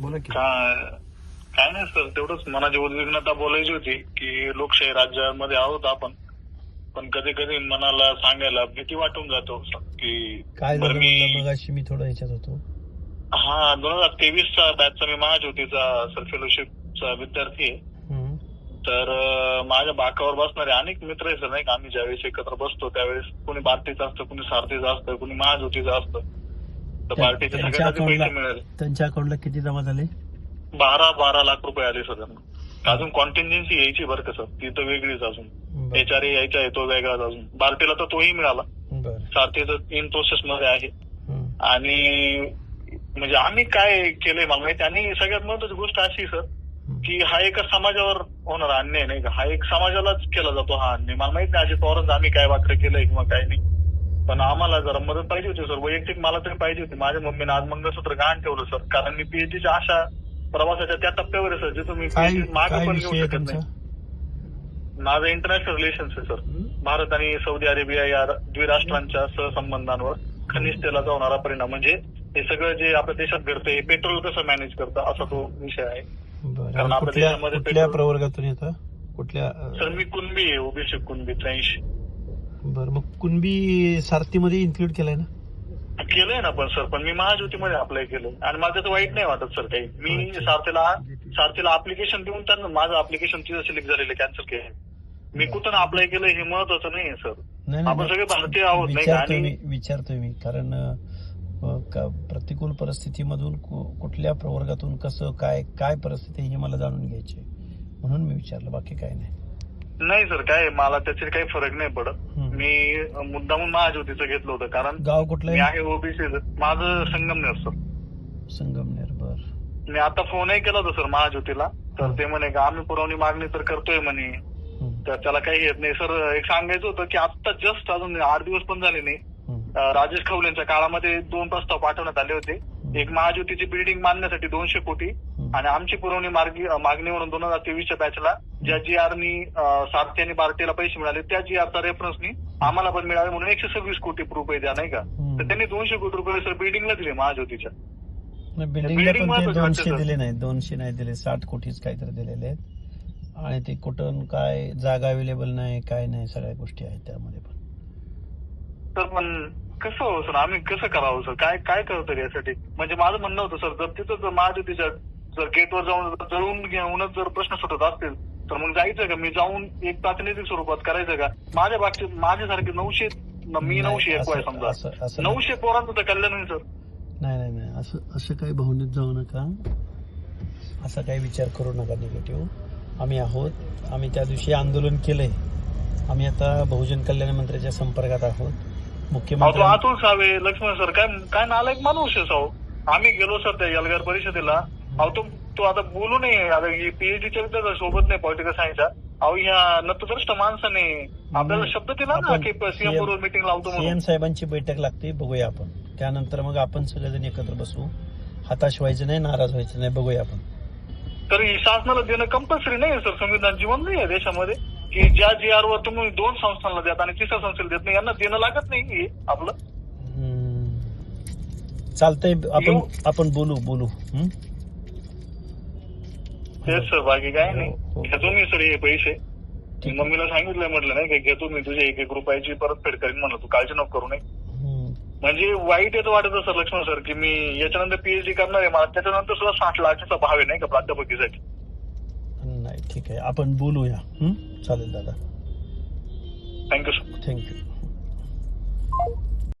बोला की. काय नाही सर तेवढंच मनाची उद्विग्नता बोलायची होती की लोकशाही राज्यामध्ये आहोत आपण. पण कधी कधी मनाला सांगायला भीती वाटून जातो की काय बरं झालं मी म्हणलं मगाशी? मी थोडं ह्याच्यात होतो. हा दोन हजार तेवीसचा बॅचचा मी महाज्योतीचा सर फेलोशिपचा विद्यार्थी आहे. हम्म. तर अं, माझ्या बाकावर बसणारे अनेक मित्र आहे सर नाही का? आम्ही ज्यावेळेस एकत्र बसतो त्यावेळेस कोणी भारतीचं असतं कोणी सारथीचं असतं कोणी महाज्योतीचं असतं. तर त्यांच्या पैसे अकाउंटला मिळाले. त्यांच्या अकाउंटला किती जमा झाले? बारा बारा लाख रुपये आले सर त्यांना अजून कॉन्टिन्जन्सी यायची बरं का सर. ती तर वेगळीच अजून. बरं. एच आर यायचा आहे तो वेगळाच अजून. बार्टीला तर तोही मिळाला. बरं. सारथीचं इन प्रोसेस मध्ये आहे. हम्म. आणि म्हणजे आम्ही काय केलंय मला माहिती आणि सगळ्यात महत्वाची गोष्ट अशी सर हम्म. की हा एका समाजावर होणारा अन्याय नाही का? हा एक समाजालाच केला जातो हा अन्याय. मला माहीत नाही अजित पवारांचं आम्ही काय वाकडं केलंय किंवा काय नाही. पण आम्हाला जरा मदत पाहिजे होती सर. वैयक्तिक मला तरी पाहिजे होती. माझ्या मम्मीने आज मंगळसूत्र गहाण ठेवलं सर. कारण मी पीएचडीच्या अशा प्रवासाच्या त्या टप्प्यावर आहे सर जिथं मी काय PhD मागे काय पण विषय घेऊ आहे शकत तुमचा? नाही माझं इंटरनॅशनल रिलेशन्स आहे सर? भारत आणि सौदी अरेबिया या द्विराष्ट्रांच्या सहसंबंधांवर खनिज तेलाचा होणारा परिणाम. म्हणजे हे सगळं जे आपल्या देशात घडतं हे पेट्रोल कसं मॅनेज करतं असा तो विषय आहे. बरं. कारण आणि आपल्या कुठल्या देशामध्ये कुठल्या पेट्रोल- प्रवर्गातून येतं? कुठल्या सर मी कुणबी आहे ओबीसी कुणबी त्र्याऐंशी. बरं मग कुणबी सारथीमध्ये इन्क्लूड केलंय ना? केलंय ना पण सर पण मी महाज्योतीमध्ये अप्लाय केलं आणि माझं तर वाईट नाही वाटत सर काही. मी. सारथीला सारथीला अप्लिकेशन देऊन त्यांना माझं अप्लिकेशन तिथं सिलेक्ट झालेलं कॅन्सल केलं मी कुठून अप्लाय केलं हे महत्वाचं नाही सर आपण सगळे भारतीय आहोत नाही का? विचारतोय मी आणि विचारतोय मी. कारण अं, का- प्रतिकूल परिस्थितीमधून कु- कुठल्या प्रवर्गातून कसं काय काय परिस्थिती आहे हे मला जाणून घ्यायची आहे. म्हणून मी विचारलं बाकी काय नाही. नाही सर काय मला त्याचे काही फरक नाही पडत. हम्म. मी मुद्दामून महाज्योतीचं घेतलं होतं कारण गाव कुठलं मी आहे आहे ओबीसी माझं संगमनेर सर. संगमनेर बर. मी आता फोनही केला होता सर महाज्योतीला. तर ते म्हणे का आम्ही पुरवणी मागणी तर करतोय म्हणे. हम्म, तर त्याला काही येत नाही. सर एक सांगायचं होतं की आता जस्ट अजून आठ दिवस पण झाले नाही. हम्म, अं, राजेश खवलेंच्या काळामध्ये दोन प्रस्ताव पाठवण्यात आले होते. एक महाज्योतीची बिल्डिंग बांधण्यासाठी दोनशे कोटी. आणि आमची पुरवणी मार्गी मागणी म्हणून दोन हजार तेवीसच्या बॅचला ज्या जी आरनी सारथी आणि बार्टीला पैसे मिळाले त्या जी आरचा रेफरन्सनी आम्हाला पण मिळाले म्हणून एकशे सव्वीस कोटी रुपये द्या नाही का. तर त्यांनी दोनशे कोटी रुपये सर बिल्डिंगला दिले महाज्योतीच्या. बिल्डिंग दोनशे. दिले नाही दोनशे नाही दिले साठ कोटीच काहीतरी दिलेले आहेत. आणि ते कुठून काय जागा अवेलेबल नाही काय नाही सगळ्या गोष्टी आहेत त्यामध्ये पण. तर पण कसं हो सर आम्ही कसं करावं सर? काय काय करतो यासाठी म्हणजे माझं म्हणणं होतं सर जर तिथं जर महाज्योतीच्या जर गेटवर जाऊन जळून घेऊनच जर प्रश्न सुटत असतील तर मग जायचं का? मी जाऊन एक प्रातिनिधिक स्वरूपात करायचं का? माझ्या बाबतीत माझ्यासारखे नऊशे मी नाही, नऊशे एक आहे असं- समजा. नऊशे पोरांचं तर कल्याण होईल सर. नाही नाही नाही. असं असं काही भावनेत जाऊ नका. असा काही विचार करू नका निगेटिव्ह आम्ही आहोत. आम्ही त्या दिवशी आंदोलन केलंय. आम्ही आता बहुजन कल्याण मंत्र्याच्या संपर्कात आहोत. मुख्यमंत्री अतुल सावे लक्ष्मण सर काय काय नालायक माणूस आहे आम्ही गेलो सर त्या यलगार परिषदेला. अहो तो तो आता बोलू नये. आता पीएचडीच्या विद्यार्थ्या सोबत नाही पॉलिटिकल सायन्सच्या अहो ह्या नतद्रष्ट माणसाने आपल्याला शब्द दिला ना की सीएम बरोबर मिटिंग लावतो सीएम साहेबांची बैठक लागते बघूया आपण. त्यानंतर मग आपण सगळेजण एकत्र बसू. हताश व्हायचं नाही नाराज व्हायचं नाही बघूया आपण. तर ही शासनाला देणं कंपल्सरी नाही सर. संविधान जीवन नाही आहे देशामध्ये. की ज्या जी आर वर तुम्ही दोन संस्थांना देत आणि तिसऱ्या संस्थेला देत नाही यांना देणं लागत नाही हे आपलं. हम्म. चालतंय आपण येऊ? आपण बोलू बोलू. हं? तेच सर बाकी काय नाही. घेतो मी सर हे पैसे. मम्मीला सांगितलंय म्हटलं नाही का घेतो मी तुझे एक एक रुपयाची परतफेड करीन म्हणलं तू काळजी नको करू नये. म्हणजे वाईट येतं वाटत सर लक्ष्मण सर की मी याच्यानंतर पीएचडी करणार आहे मला त्याच्यानंतर सुद्धा साठ लाखाचा भाव आहे नाही का प्राध्यापकीसाठी. नाही ठीक आहे. आपण बोलूया? चालेल दादा. Thank you sir thank you